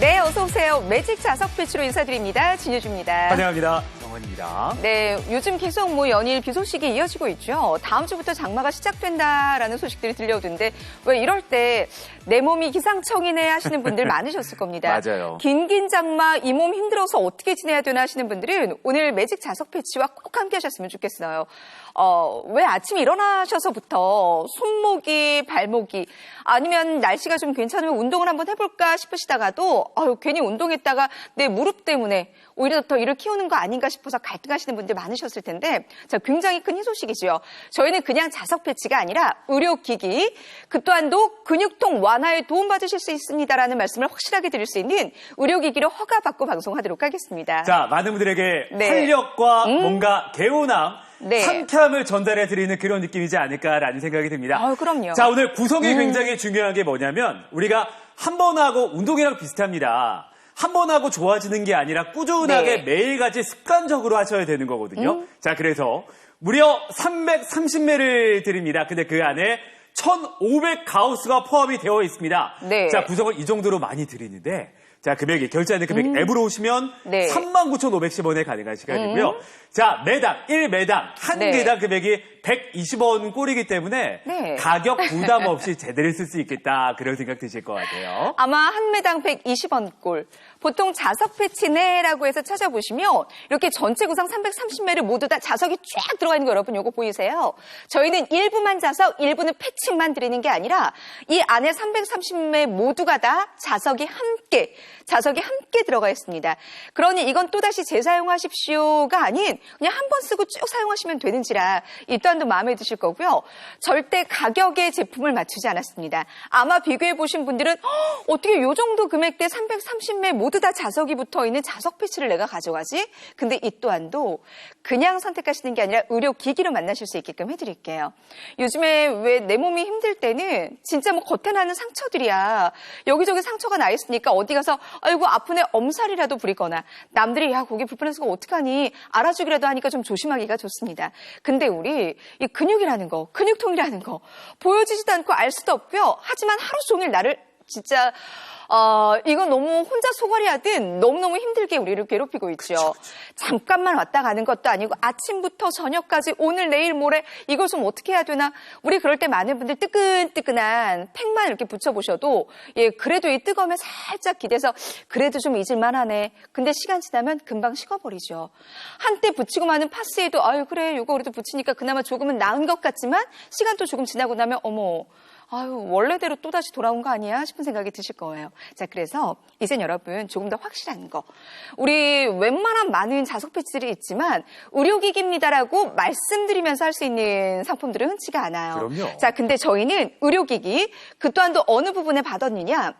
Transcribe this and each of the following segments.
네, 어서 오세요. 매직 자석 배치로 인사드립니다. 진유주입니다. 환영합니다. 정원입니다. 네, 요즘 계속 뭐 연일 비 소식이 이어지고 있죠. 다음 주부터 장마가 시작된다라는 소식들이 들려오던데 왜 이럴 때 내 몸이 기상청이네 하시는 분들 많으셨을 겁니다. 맞아요. 긴긴 장마 이 몸 힘들어서 어떻게 지내야 되나 하시는 분들은 오늘 매직 자석 패치와 꼭 함께 하셨으면 좋겠어요. 어, 왜 아침에 일어나셔서부터 손목이, 발목이 아니면 날씨가 좀 괜찮으면 운동을 한번 해볼까 싶으시다가도 아유, 괜히 운동했다가 내 무릎 때문에 오히려 더 일을 키우는 거 아닌가 싶어서 갈등하시는 분들 많으셨을 텐데 자, 굉장히 큰 희소식이죠. 저희는 그냥 자석 패치가 아니라 의료기기 그 또한도 근육통 완화에 도움받으실 수 있습니다라는 말씀을 확실하게 드릴 수 있는 의료기기를 허가받고 방송하도록 하겠습니다. 자, 많은 분들에게 네. 활력과 뭔가 개운함, 네. 상쾌함을 전달해 드리는 그런 느낌이지 않을까라는 생각이 듭니다. 아유, 그럼요. 음. 자, 오늘 구성이 굉장히 중요한 게 뭐냐면 우리가 한 번 하고 운동이랑 비슷합니다. 한 번 하고 좋아지는 게 아니라 꾸준하게 네. 음. 매일같이 습관적으로 하셔야 되는 거거든요. 자, 그래서 무려 330매를 드립니다. 근데 그 안에 1,500 가우스가 포함이 되어 있습니다. 네. 자, 구성을 이 정도로 많이 드리는데 자, 금액이 결제하는 금액 앱으로 오시면 음. 네. 39,510원에 가능한 시간이고요. 자, 매당 1매당 한 네. 개당 금액이 120원 꼴이기 때문에 네. 가격 부담 없이 제대로 쓸 수 있겠다 그런 생각 드실 것 같아요. 아마 한 매당 120원 꼴. 보통 자석 패치네라고 해서 찾아보시면 이렇게 전체 구성 330매를 모두 다 자석이 쫙 들어가 있는 거 여러분 요거 보이세요? 저희는 일부만 자석, 일부는 패치만 드리는 게 아니라 이 안에 330매 모두가 다 자석이 함께 자석이 함께 들어가 있습니다. 그러니 이건 또다시 재사용하십시오가 아닌 그냥 한 번 쓰고 쭉 사용하시면 되는지라 이 또한도 마음에 드실 거고요. 절대 가격의 제품을 맞추지 않았습니다. 아마 비교해 보신 분들은 "헉, 어떻게 요 정도 금액대 330매 모두 다 자석이 붙어 있는 자석 패치를 내가 가져가지? 근데 이 또한도 그냥 선택하시는 게 아니라 의료 기기로 만나실 수 있게끔 해드릴게요. 요즘에 왜 내 몸이 힘들 때는 진짜 뭐 겉에 나는 상처들이야. 여기저기 상처가 나 있으니까 어디 가서 아이고 아프네 엄살이라도 부리거나 남들이 야 거기 불편해서 어떡하니 알아주기라도 하니까 좀 조심하기가 좋습니다. 근데 우리 이 근육이라는 거, 근육통이라는 거 보여지지도 않고 알 수도 없고요. 하지만 하루 종일 나를 진짜 어, 이건 너무 혼자 소갈이 하든 너무너무 힘들게 우리를 괴롭히고 있죠. 잠깐만 왔다 가는 것도 아니고 아침부터 저녁까지 오늘 내일 모레 이걸 좀 어떻게 해야 되나 우리 그럴 때 많은 분들 뜨끈뜨끈한 팩만 이렇게 붙여보셔도 예 그래도 이 뜨거움에 살짝 기대서 그래도 좀 잊을만하네. 근데 시간 지나면 금방 식어버리죠. 한때 붙이고 마는 파스에도 아유 그래 이거 그래도 붙이니까 그나마 조금은 나은 것 같지만 시간 또 조금 지나고 나면 어머 아유, 원래대로 또다시 돌아온 거 아니야? 싶은 생각이 드실 거예요. 자, 그래서 이젠 여러분 조금 더 확실한 거. 우리 웬만한 많은 자석 패치들이 있지만 의료기기입니다라고 말씀드리면서 할 수 있는 상품들은 흔치가 않아요. 그럼요. 자, 근데 저희는 의료기기, 그 또한도 어느 부분에 받았느냐?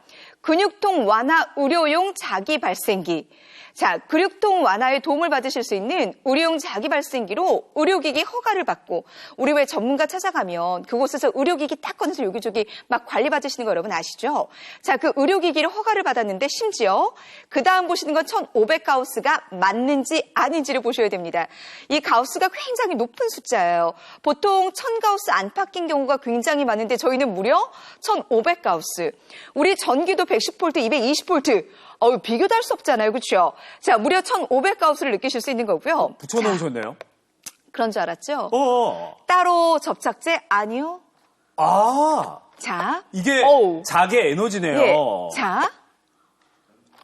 근육통 완화 의료용 자기 발생기. 자, 근육통 완화에 도움을 받으실 수 있는 의료용 자기 발생기로 의료기기 허가를 받고 우리 왜 전문가 찾아가면 그곳에서 의료기기 딱 꺼내서 여기저기 막 관리 받으시는 거 여러분 아시죠? 자, 그 의료기기를 허가를 받았는데 심지어 그 다음 보시는 건 1,500 가우스가 맞는지 아닌지를 보셔야 됩니다. 이 가우스가 굉장히 높은 숫자예요. 보통 1000 가우스 안팎인 경우가 굉장히 많은데 저희는 무려 1,500 가우스. 우리 전기도 110볼트, 220볼트. 어우, 비교도 할 수 없잖아요. 그렇죠? 자, 무려 1,500 가우스를 느끼실 수 있는 거고요. 붙여 놓으셨네요. 그런 줄 알았죠? 어. 따로 접착제 아니요. 아, 자, 이게 어우. 자기 에너지네요. 예. 자,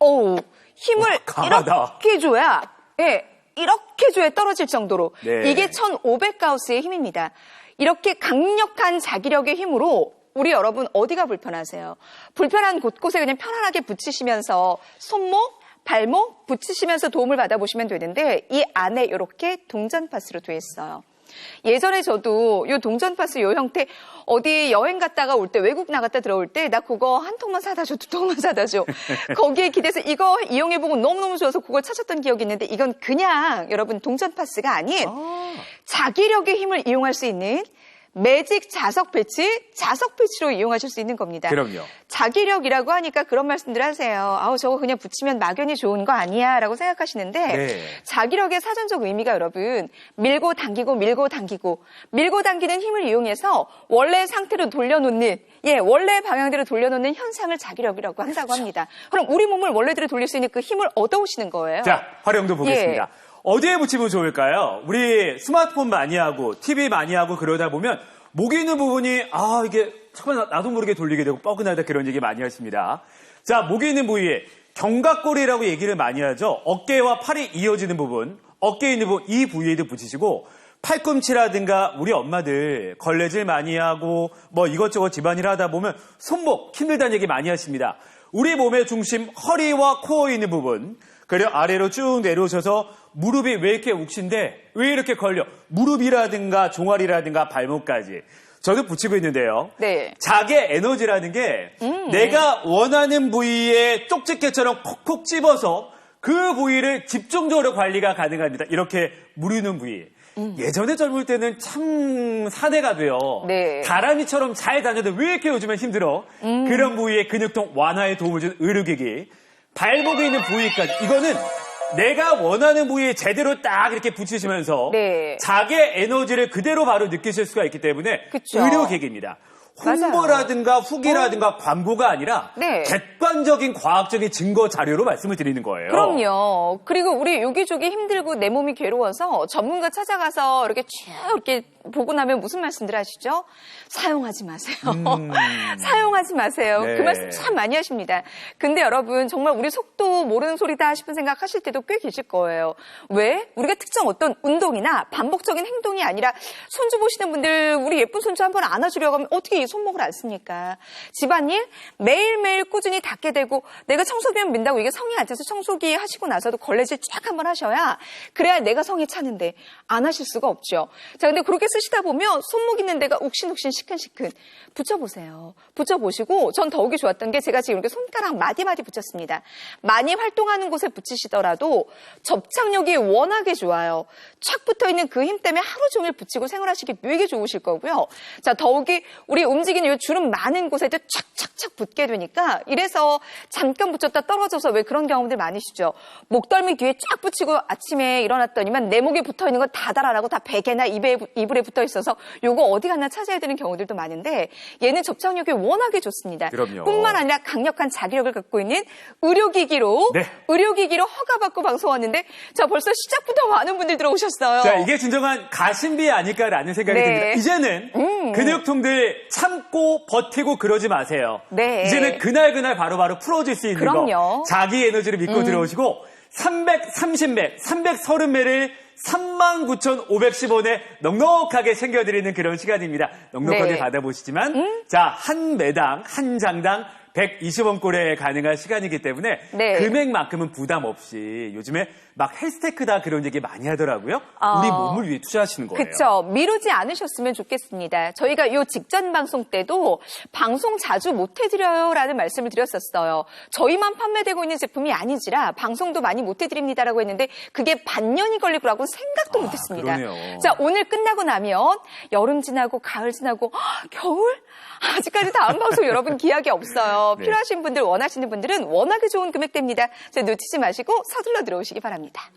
오, 힘을 와. 이렇게 줘야, 예, 이렇게 줘야 떨어질 정도로. 네. 이게 1500 가우스의 힘입니다. 이렇게 강력한 자기력의 힘으로 우리 여러분 어디가 불편하세요? 불편한 곳곳에 그냥 편안하게 붙이시면서 손목, 발목 붙이시면서 도움을 받아보시면 되는데 이 안에 이렇게 동전 파스로 되어 있어요. 예전에 저도 요 동전 파스 요 형태 어디 여행 갔다가 올 때 외국 나갔다 들어올 때 나 그거 한 통만 사다 줘 두 통만 사다 줘 거기에 기대서 이거 이용해 보고 너무너무 좋아서 그걸 찾았던 기억이 있는데 이건 그냥 여러분 동전 파스가 아닌 아. 자기력의 힘을 이용할 수 있는 매직 자석 배치, 자석 배치로 이용하실 수 있는 겁니다. 그럼요. 자기력이라고 하니까 그런 말씀들 하세요. 아우 저거 그냥 붙이면 막연히 좋은 거 아니야라고 생각하시는데 네. 자기력의 사전적 의미가 여러분 밀고 당기고 밀고 당기고 밀고 당기는 힘을 이용해서 원래 상태로 돌려놓는 예 원래 방향대로 돌려놓는 현상을 자기력이라고 한다고 합니다. 그럼 우리 몸을 원래대로 돌릴 수 있는 그 힘을 얻어오시는 거예요. 자, 활용도 보겠습니다. 예. 어디에 붙이면 좋을까요? 우리 스마트폰 많이 하고, TV 많이 하고 그러다 보면, 목에 있는 부분이, 아, 이게, 잠깐 나도 모르게 돌리게 되고 뻐근하다 그런 얘기 많이 하십니다. 자, 목에 있는 부위에 견갑골이라고 얘기를 많이 하죠. 어깨와 팔이 이어지는 부분, 어깨에 있는 부분, 이 부위에도 붙이시고, 팔꿈치라든가 우리 엄마들 걸레질 많이 하고 뭐 이것저것 집안일 하다 보면 손목 힘들다는 얘기 많이 하십니다. 우리 몸의 중심 허리와 코어에 있는 부분 그리고 아래로 쭉 내려오셔서 무릎이 왜 이렇게 욱신데 왜 이렇게 걸려 무릎이라든가 종아리라든가 발목까지 저도 붙이고 있는데요. 네. 자기의 에너지라는 게 내가 원하는 부위에 쪽집게처럼 콕콕 집어서 그 부위를 집중적으로 관리가 가능합니다. 이렇게 무르는 부위. 예전에 젊을 때는 참 사대가 돼요. 네. 다람이처럼 잘 다녀도 왜 이렇게 요즘엔 힘들어? 그런 부위의 근육통 완화에 도움을 주는 의료기기. 발목에 있는 부위까지. 이거는 내가 원하는 부위에 제대로 딱 이렇게 붙이시면서 네. 자기의 에너지를 그대로 바로 느끼실 수가 있기 때문에 그쵸. 의료기기입니다. 맞아요. 홍보라든가 후기라든가 광고가 아니라 네. 객관적인 과학적인 증거 자료로 말씀을 드리는 거예요. 그럼요. 그리고 우리 여기저기 힘들고 내 몸이 괴로워서 전문가 찾아가서 이렇게 쭉 이렇게 보고 나면 무슨 말씀들 하시죠? 사용하지 마세요. 사용하지 마세요. 음. 네. 그 말씀 참 많이 하십니다. 근데 여러분 정말 우리 속도 모르는 소리다 싶은 생각 하실 때도 꽤 계실 거예요. 왜? 우리가 특정 어떤 운동이나 반복적인 행동이 아니라 손주 보시는 분들 우리 예쁜 손주 한번 안아주려고 하면 어떻게 이 손목을 안 씁니까? 집안일 매일매일 꾸준히 닦게 되고 내가 청소기면 민다고 이게 성이 안 차서 청소기 하시고 나서도 걸레질 쫙 한번 하셔야 그래야 내가 성이 차는데 안 하실 수가 없죠. 자, 근데 그렇게 쓰시다 보면 손목 있는 데가 욱신욱신 시큰시큰 붙여보세요. 붙여보시고 전 더욱이 좋았던 게 제가 지금 이렇게 손가락 마디마디 붙였습니다. 많이 활동하는 곳에 붙이시더라도 접착력이 워낙에 좋아요. 촥 붙어있는 그 힘 때문에 하루 종일 붙이고 생활하시기 되게 좋으실 거고요. 자, 더욱이 우리 움직이는 이 주름 많은 곳에도 착착착 붙게 되니까 이래서 잠깐 붙였다 떨어져서 왜 그런 경험들 많으시죠? 목덜미 뒤에 쫙 붙이고 아침에 일어났더니만 내 목에 붙어 있는 건 다 달아나고 다 베개나 입에, 이불에 붙어 있어서 요거 어디 갔나 찾아야 되는 경우들도 많은데 얘는 접착력이 워낙에 좋습니다. 그럼요. 뿐만 아니라 강력한 자기력을 갖고 있는 의료기기로 네. 의료기기로 허가받고 방송하는데 자 벌써 시작부터 많은 분들 들어오셨어요. 자, 이게 진정한 가심비 아닐까라는 생각이 네. 듭니다. 이제는 근육통들 참고 버티고 그러지 마세요. 네. 이제는 그날 그날 바로바로 풀어질 수 있는 그럼요. 음. 거. 자기 에너지를 믿고 들어오시고 330매, 330매를 39,510원에 넉넉하게 챙겨드리는 그런 시간입니다. 넉넉하게 네. 받아보시지만 자, 한 매당, 한 장당 120원 꼴에 가능한 시간이기 때문에 네. 금액만큼은 부담 없이 요즘에 막 헬스테크다 그런 얘기 많이 하더라고요. 어. 우리 몸을 위해 투자하시는 거예요. 그쵸. 미루지 않으셨으면 좋겠습니다. 저희가 요 직전 방송 때도 방송 자주 못 해드려요라는 말씀을 드렸었어요. 저희만 판매되고 있는 제품이 아니지라 방송도 많이 못 해드립니다라고 했는데 그게 반년이 걸릴 거라고 생각도 아, 못했습니다. 자, 오늘 끝나고 나면 여름 지나고 가을 지나고 헉, 겨울? 아직까지 다음 방송 여러분 기약이 없어요. 네. 필요하신 분들 원하시는 분들은 워낙에 좋은 금액대입니다. 자, 놓치지 마시고 서둘러 들어오시기 바랍니다.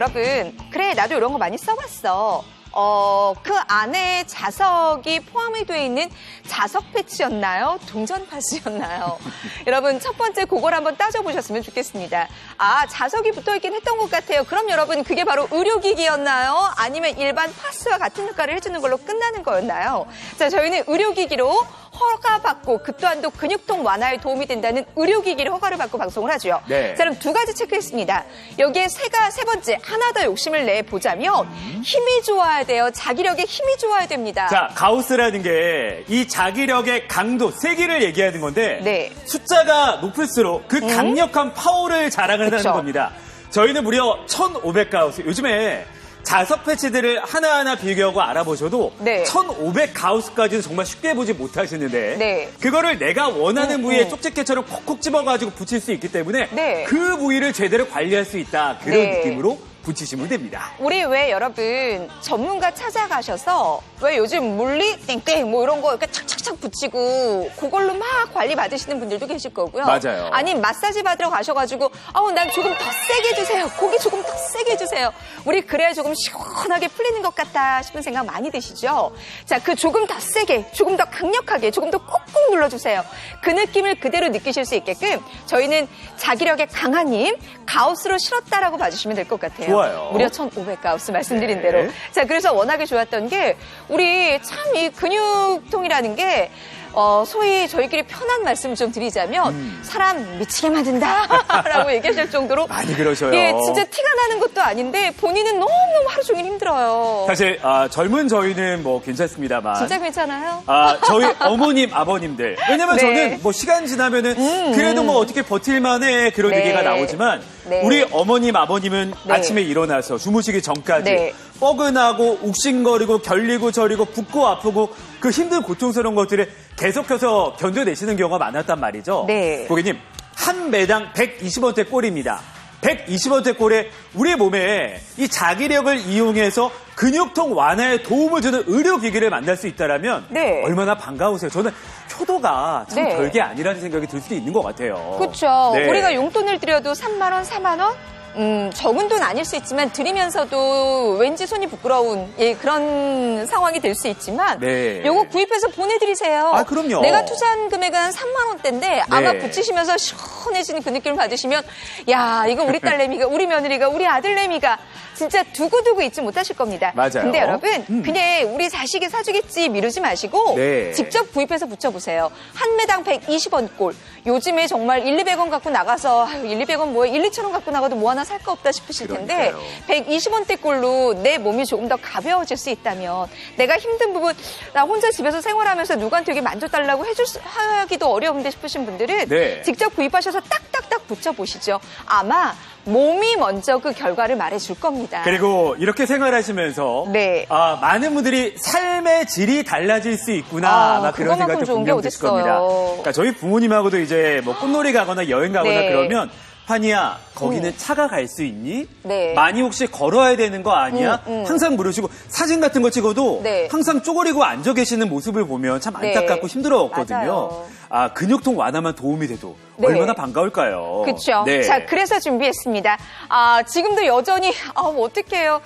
여러분. 그래, 나도 이런 거 많이 써봤어. 어, 그 안에 자석이 포함이 되어 있는 자석 패치였나요? 동전 파스였나요? 여러분, 첫 번째 그걸 한번 따져보셨으면 좋겠습니다. 아, 자석이 붙어 있긴 했던 것 같아요. 그럼 여러분, 그게 바로 의료기기였나요? 아니면 일반 파스와 같은 역할을 해주는 걸로 끝나는 거였나요? 자, 저희는 의료기기로 허가받고 그 또한도 근육통 완화에 도움이 된다는 의료기기를 허가를 받고 방송을 하죠. 네. 자, 그럼 두 가지 체크했습니다. 여기에 세가 세 번째 하나 더 욕심을 내 보자면 힘이 좋아야 돼요. 자기력에 힘이 좋아야 됩니다. 자, 가우스라는 게이 자 기력의 강도, 세기를 얘기하는 건데 네. 숫자가 높을수록 그 강력한 파워를 자랑을 그쵸. 한다는 겁니다. 저희는 무려 1500 가우스. 요즘에 자석 패치들을 하나하나 비교하고 알아보셔도 네. 1500 가우스까지는 정말 쉽게 보지 못하시는데 네. 그거를 내가 원하는 음, 부위에 음. 쪽집게처럼 콕콕 집어가지고 붙일 수 있기 때문에 네. 그 부위를 제대로 관리할 수 있다. 그런 네. 느낌으로 붙이시면 됩니다. 우리 왜 여러분 전문가 찾아가셔서 왜 요즘 물리 땡땡 뭐 이런 거 이렇게 착착착 붙이고 그걸로 막 관리 받으시는 분들도 계실 거고요. 맞아요. 아니 마사지 받으러 가셔가지고 아우 난 조금 더 세게 해주세요. 고기 조금 더 세게 해주세요. 우리 그래야 조금 시원하게 풀리는 것 같다 싶은 생각 많이 드시죠? 자 그 조금 더 세게 조금 더 강력하게 조금 더 꾹꾹 눌러주세요. 그 느낌을 그대로 느끼실 수 있게끔 저희는 자기력의 강한 힘 가우스로 실었다라고 봐주시면 될 것 같아요. 좋아요. 무려 1,500 가우스 말씀드린 네. 대로. 자, 그래서 워낙에 좋았던 게 우리 참 이 근육통이라는 게 어, 소위 저희끼리 편한 말씀 좀 드리자면 음. 사람 미치게 만든다라고 얘기하실 정도로 많이 그러셔요. 예, 진짜 티가 나는 것도 아닌데 본인은 너무너무 하루 종일 힘들어요. 사실 아, 젊은 저희는 뭐 괜찮습니다만 진짜 괜찮아요? 아, 저희 어머님, 아버님들. 왜냐면 네. 저는 뭐 시간 지나면은 그래도 뭐 어떻게 버틸만해 그런 네. 얘기가 나오지만 네. 우리 어머님, 아버님은 네. 아침에 일어나서 주무시기 전까지 네. 뻐근하고 욱신거리고 결리고 저리고 붓고 아프고 그 힘든 고통스러운 것들을 계속해서 견뎌내시는 경우가 많았단 말이죠. 네. 고객님, 한 매당 120원대 꼴입니다. 120원대 꼴에 우리 몸에 이 자기력을 이용해서 근육통 완화에 도움을 주는 의료기기를 만날 수 있다면 네. 얼마나 반가우세요. 저는 효도가 참 네. 별게 아니라는 생각이 들 수도 있는 것 같아요. 그렇죠. 네. 우리가 용돈을 드려도 3만 원, 4만 원? 음, 적은 돈 아닐 수 있지만 드리면서도 왠지 손이 부끄러운 예, 그런 상황이 될 수 있지만 네. 요거 구입해서 보내드리세요. 아, 그럼요. 내가 투자한 금액은 한 3만 원대인데 아마 네. 붙이시면서 시원해지는 그 느낌을 받으시면 야 이거 우리 딸내미가 우리 며느리가 우리 아들내미가 진짜 두고두고 잊지 못하실 겁니다. 맞아요. 근데 여러분 음. 그냥 우리 자식이 사주겠지 미루지 마시고 네. 직접 구입해서 붙여보세요. 한 매당 120원 꼴. 요즘에 정말 1, 200원 갖고 나가서 아유, 1, 200원 뭐야 1, 2천 원 갖고 나가도 뭐 하나 살 거 없다 싶으실 텐데 그러니까요. 120원대 꼴로 내 몸이 조금 더 가벼워질 수 있다면 내가 힘든 부분 나 혼자 집에서 생활하면서 누구한테 여기 만져달라고 해줄 수, 하기도 어려운데 싶으신 분들은 네. 직접 구입하셔서 딱딱딱 붙여보시죠. 아마 몸이 먼저 그 결과를 말해줄 겁니다. 그리고 이렇게 생활하시면서 네. 아, 많은 분들이 삶의 질이 달라질 수 있구나 아, 그런 생각도 분명 드실. 겁니다. 그러니까 저희 부모님하고도 이제 뭐 꽃놀이 가거나 여행 가거나 네. 그러면 환희야 거기는 음. 차가 갈 수 있니? 네. 많이 혹시 걸어야 되는 거 아니야? 음, 음. 항상 물으시고 사진 같은 거 찍어도 네. 항상 쪼그리고 앉아 계시는 모습을 보면 참 네. 안타깝고 힘들어했거든요. 맞아요. 아 근육통 완화만 도움이 돼도 네. 얼마나 반가울까요? 그렇죠. 네. 자, 그래서 준비했습니다. 아, 지금도 여전히 아, 뭐 어떡해요.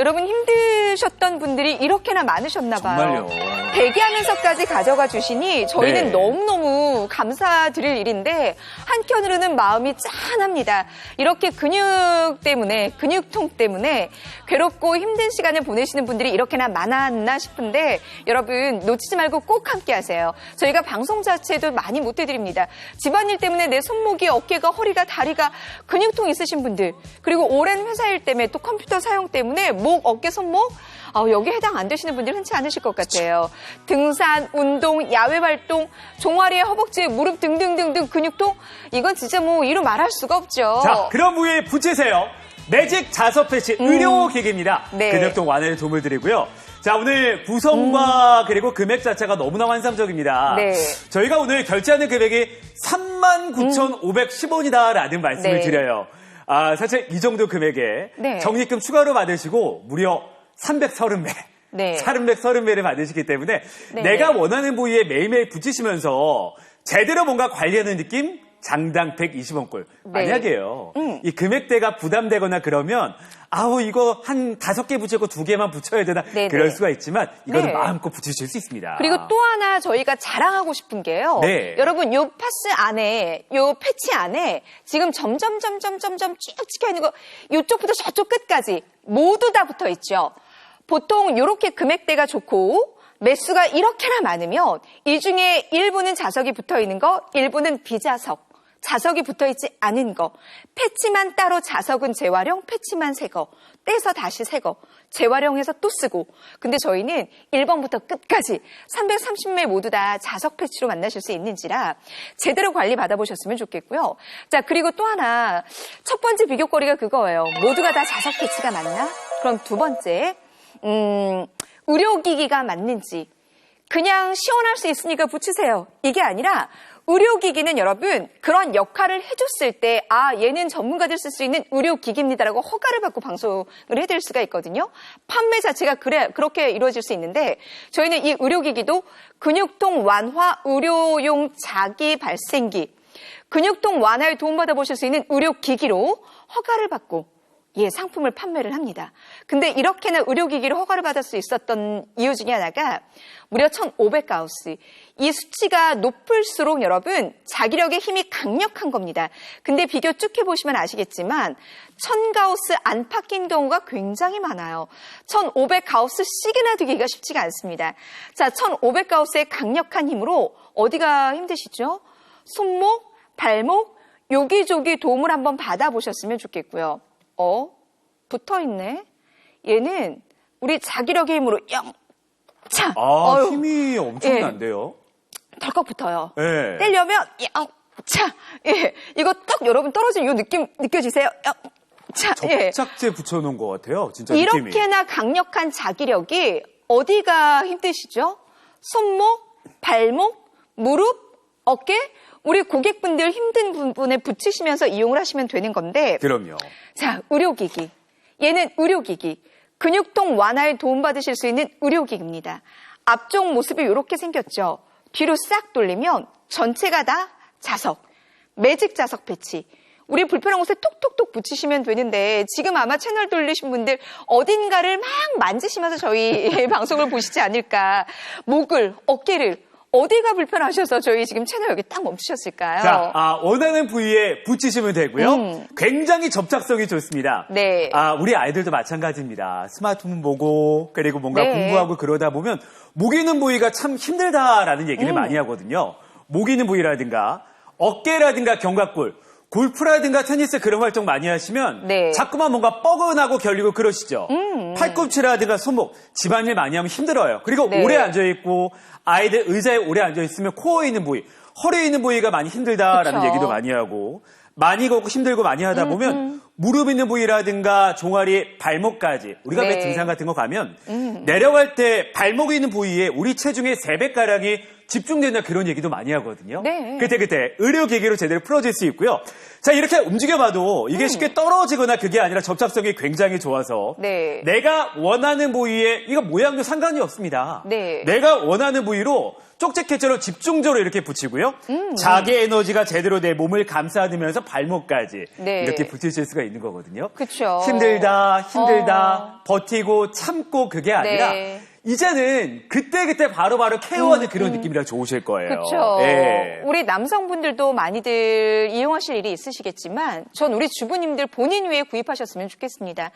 여러분 힘드셨던 분들이 이렇게나 많으셨나 봐요. 정말요. 대기하면서까지 가져가 주시니 저희는 네. 너무너무 감사드릴 일인데 한켠으로는 마음이 짠합니다. 이렇게 근육 때문에 근육통 때문에 괴롭고 힘든 시간을 보내시는 분들이 이렇게나 많았나 싶은데 여러분 놓치지 말고 꼭 함께 하세요. 저희가 방송 자체도 많이 못 해드립니다. 집안일 때문에 내 손목이 어깨가 허리가 다리가 근육통 있으신 분들 그리고 오랜 회사일 때문에 또 컴퓨터 사용 때문에 목 어깨 손목 아, 여기 해당 안 되시는 분들 흔치 않으실 것 같아요. 등산, 운동, 야외 활동, 종아리, 허벅지, 무릎 등등등등 근육통 이건 진짜 뭐 이루 말할 수가 없죠. 자, 그런 부위에 붙이세요. 매직 자석 패치 의료 기기입니다. 음. 네. 근육통 완화에 도움을 드리고요. 자, 오늘 구성과 그리고 금액 자체가 너무나 환상적입니다. 음. 네. 저희가 오늘 결제하는 금액이 39,510원이다라는 말씀을 네. 드려요. 아, 사실 이 정도 금액에 네. 적립금 추가로 받으시고 무려 330배. 네. 330배를 받으시기 때문에 네. 내가 원하는 부위에 매일매일 붙이시면서 제대로 뭔가 관리하는 느낌? 장당 120원 꼴. 네. 만약에요. 음. 이 금액대가 부담되거나 그러면 아우 이거 한 다섯 개 붙이고 두 개만 붙여야 되나 네, 그럴 네. 수가 있지만 이거는 네. 마음껏 붙이실 수 있습니다. 그리고 또 하나 저희가 자랑하고 싶은 게요. 네. 여러분 요 파스 안에 요 패치 안에 지금 점점 점점 점점 쭉 찍혀 있는 거 이쪽부터 저쪽 끝까지 모두 다 붙어 있죠. 보통 요렇게 금액대가 좋고 매수가 이렇게나 많으면 이 중에 일부는 자석이 붙어 있는 거, 일부는 비자석. 자석이 붙어 있지 않은 거, 패치만 따로 자석은 재활용, 패치만 새 거, 떼서 다시 새 거, 재활용해서 또 쓰고. 근데 저희는 1번부터 끝까지 330매 모두 다 자석 패치로 만나실 수 있는지라 제대로 관리 받아보셨으면 좋겠고요. 자, 그리고 또 하나. 첫 번째 비교거리가 그거예요. 모두가 다 자석 패치가 맞나? 그럼 두 번째, 음, 의료기기가 맞는지. 그냥 시원할 수 있으니까 붙이세요. 이게 아니라 의료기기는 여러분 그런 역할을 해줬을 때 아 얘는 전문가들 쓸 수 있는 의료기기입니다라고 허가를 받고 방송을 해드릴 수가 있거든요. 판매 자체가 그래 그렇게 이루어질 수 있는데 저희는 이 의료기기도 근육통 완화 의료용 자기 발생기 근육통 완화에 도움받아 보실 수 있는 의료기기로 허가를 받고 예, 상품을 판매를 합니다. 근데 이렇게나 의료기기로 허가를 받을 수 있었던 이유 중에 하나가 무려 1500가우스. 이 수치가 높을수록 여러분 자기력의 힘이 강력한 겁니다. 근데 비교 쭉 해보시면 아시겠지만 1000가우스 안팎인 경우가 굉장히 많아요. 1500가우스씩이나 되기가 쉽지가 않습니다. 자, 1500가우스의 강력한 힘으로 어디가 힘드시죠? 손목, 발목, 여기저기 도움을 한번 받아보셨으면 좋겠고요. 어? 붙어 있네? 얘는 우리 자기력의 힘으로 영, 차! 아, 어휴, 힘이 엄청난데요. 덜컥 붙어요. 네. 떼려면 영, 차! 예. 이거 딱 여러분 떨어진 이 느낌 느껴지세요? 영, 차! 예. 접착제 붙여놓은 것 같아요. 진짜 느낌이. 이렇게나 강력한 자기력이 어디가 힘드시죠? 손목, 발목, 무릎, 어깨? 우리 고객분들 힘든 부분에 붙이시면서 이용을 하시면 되는 건데 그럼요. 자, 의료기기. 얘는 의료기기. 근육통 완화에 도움받으실 수 있는 의료기기입니다. 앞쪽 모습이 이렇게 생겼죠. 뒤로 싹 돌리면 전체가 다 자석. 매직 자석 패치. 우리 불편한 곳에 톡톡톡 붙이시면 되는데 지금 아마 채널 돌리신 분들 어딘가를 막 만지시면서 저희 방송을 보시지 않을까. 목을, 어깨를 어디가 불편하셔서 저희 지금 채널 여기 딱 멈추셨을까요? 자, 아, 원하는 부위에 붙이시면 되고요. 음. 굉장히 접착성이 좋습니다. 네. 아, 우리 아이들도 마찬가지입니다. 스마트폰 보고 그리고 뭔가 네. 공부하고 그러다 보면 목 있는 부위가 참 힘들다라는 얘기를 음. 많이 하거든요. 목 있는 부위라든가 어깨라든가 견갑골 골프라든가 테니스 그런 활동 많이 하시면 네. 자꾸만 뭔가 뻐근하고 결리고 그러시죠. 음. 팔꿈치라든가 손목 집안일 많이 하면 힘들어요. 그리고 네. 오래 앉아 있고 아이들 의자에 오래 앉아 있으면 코어에 있는 부위, 허리에 있는 부위가 많이 힘들다라는 그쵸. 얘기도 많이 하고 많이 걷고 힘들고 많이 하다 음, 보면 무릎 있는 부위라든가 종아리, 발목까지 우리가 왜 네. 음. 등산 같은 거 가면 내려갈 때 발목이 있는 부위에 우리 체중의 3배가량이 집중된다 그런 얘기도 많이 하거든요. 네. 그때 그때 의료기기로 제대로 풀어질 수 있고요. 자 이렇게 움직여봐도 이게 쉽게 떨어지거나 그게 아니라 접착성이 굉장히 좋아서 네. 내가 원하는 부위에 이거 모양도 상관이 없습니다. 네. 내가 원하는 부위로 쪽지캐처럼 집중적으로 이렇게 붙이고요. 음. 자기 에너지가 제대로 내 몸을 감싸주면서 발목까지 네. 이렇게 붙이실 수가 있는 거거든요. 그쵸. 힘들다, 힘들다, 어. 버티고 참고 그게 아니라 네. 이제는 그때그때 바로바로 케어하는 그런 느낌이라 좋으실 거예요. 그렇죠. 예. 우리 남성분들도 많이들 이용하실 일이 있으시겠지만 전 우리 주부님들 본인 위에 구입하셨으면 좋겠습니다.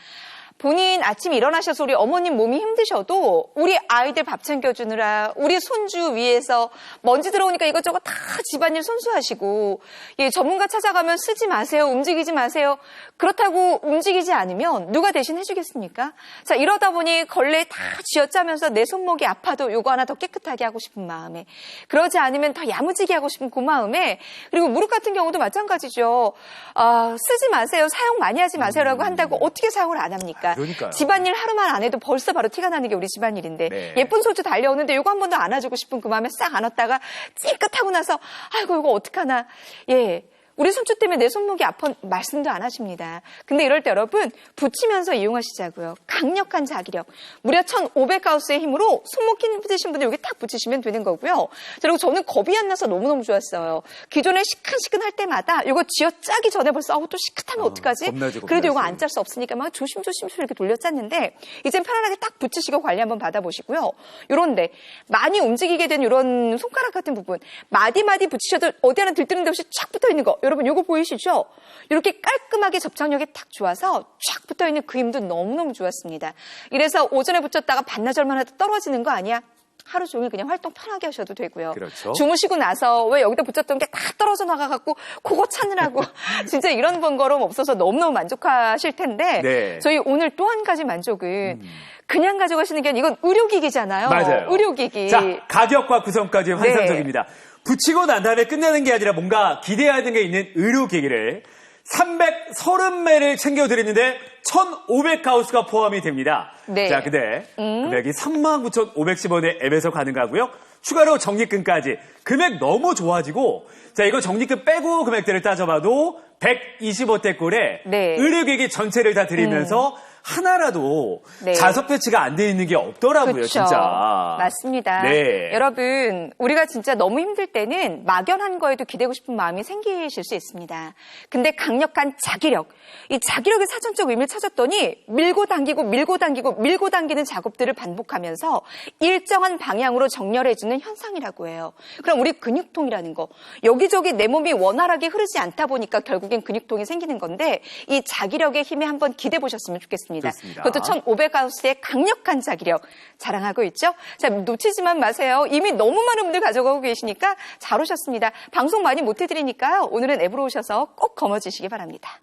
본인 아침 일어나셔서 우리 어머님 몸이 힘드셔도 우리 아이들 밥 챙겨주느라 우리 손주 위에서 먼지 들어오니까 이것저것 다 집안일 손수하시고 예, 전문가 찾아가면 쓰지 마세요. 움직이지 마세요. 그렇다고 움직이지 않으면 누가 대신 해주겠습니까? 자 이러다 보니 걸레 다 쥐어짜면서 내 손목이 아파도 요거 하나 더 깨끗하게 하고 싶은 마음에 그러지 않으면 더 야무지게 하고 싶은 그 마음에 그리고 무릎 같은 경우도 마찬가지죠. 아, 쓰지 마세요. 사용 많이 하지 마세요라고 한다고 어떻게 사용을 안 합니까? 그러니까요. 집안일 하루만 안 해도 벌써 바로 티가 나는 게 우리 집안일인데 네. 예쁜 손주 달려오는데 요거 한 번도 안아주고 싶은 그 마음에 싹 안았다가 찌끗하고 나서 아이고 이거 어떡하나 예. 우리 손주 때문에 내 손목이 아파 말씀도 안 하십니다. 근데 이럴 때 여러분 붙이면서 이용하시자고요. 강력한 자기력. 무려 1500가우스의 힘으로 손목 힘드신 분들 여기 딱 붙이시면 되는 거고요. 자, 그리고 저는 겁이 안 나서 너무너무 좋았어요. 기존에 시큰시큰 할 때마다 이거 쥐어짜기 전에 벌써 아우 또 시큰하면 어, 어떡하지? 겁나지, 그래도 이거 겁나지. 안짤 수 없으니까 막 조심조심 이렇게 돌려짰는데 이젠 편안하게 딱 붙이시고 관리 한번 받아보시고요. 요런데 많이 움직이게 된 이런 손가락 같은 부분 마디마디 붙이셔도 어디 하나 들뜨는 데 없이 쫙 붙어 있는 거 여러분 요거 보이시죠? 이렇게 깔끔하게 접착력이 탁 좋아서 쫙 붙어 있는 그 힘도 너무너무 좋았습니다. 이래서 오전에 붙였다가 반나절만 해도 떨어지는 거 아니야? 하루 종일 그냥 활동 편하게 하셔도 되고요. 그렇죠. 주무시고 나서 왜 여기다 붙였던 게 다 떨어져 나가갖고 그거 찾느라고 진짜 이런 번거로움 없어서 너무너무 만족하실 텐데 네. 음. 저희 오늘 또 한 가지 만족은 그냥 가져가시는 게 아니라 이건 의료기기잖아요. 맞아요. 의료기기. 자, 가격과 구성까지 환상적입니다. 붙이고 난 다음에 끝내는 게 아니라 뭔가 기대하는 게 있는 의료기기를 330매를 챙겨드리는데 1,500가우스가 포함이 됩니다. 네. 자, 근데 금액이 39,510원에 앱에서 가능하고요. 추가로 적립금까지 금액 너무 좋아지고 자 이거 적립금 빼고 금액대를 따져봐도 125대 꼴에 네. 의료기기 전체를 다 드리면서 하나라도 네. 자석 배치가 안 돼 있는 게 없더라고요, 그쵸. 진짜. 맞습니다. 네. 여러분, 우리가 진짜 너무 힘들 때는 막연한 거에도 기대고 싶은 마음이 생기실 수 있습니다. 근데 강력한 자기력, 이 자기력의 사전적 의미를 찾았더니 밀고 당기고 밀고 당기고 밀고 당기는 작업들을 반복하면서 일정한 방향으로 정렬해주는 현상이라고 해요. 그럼 우리 근육통이라는 거, 여기저기 내 몸이 원활하게 흐르지 않다 보니까 결국엔 근육통이 생기는 건데 이 자기력의 힘에 한번 기대 보셨으면 좋겠습니다. 좋습니다. 그것도 1500가우스의 강력한 자기력 자랑하고 있죠. 자, 놓치지만 마세요. 이미 너무 많은 분들 가져가고 계시니까 잘 오셨습니다. 방송 많이 못 해드리니까요. 오늘은 앱으로 오셔서 꼭 거머쥐시기 바랍니다.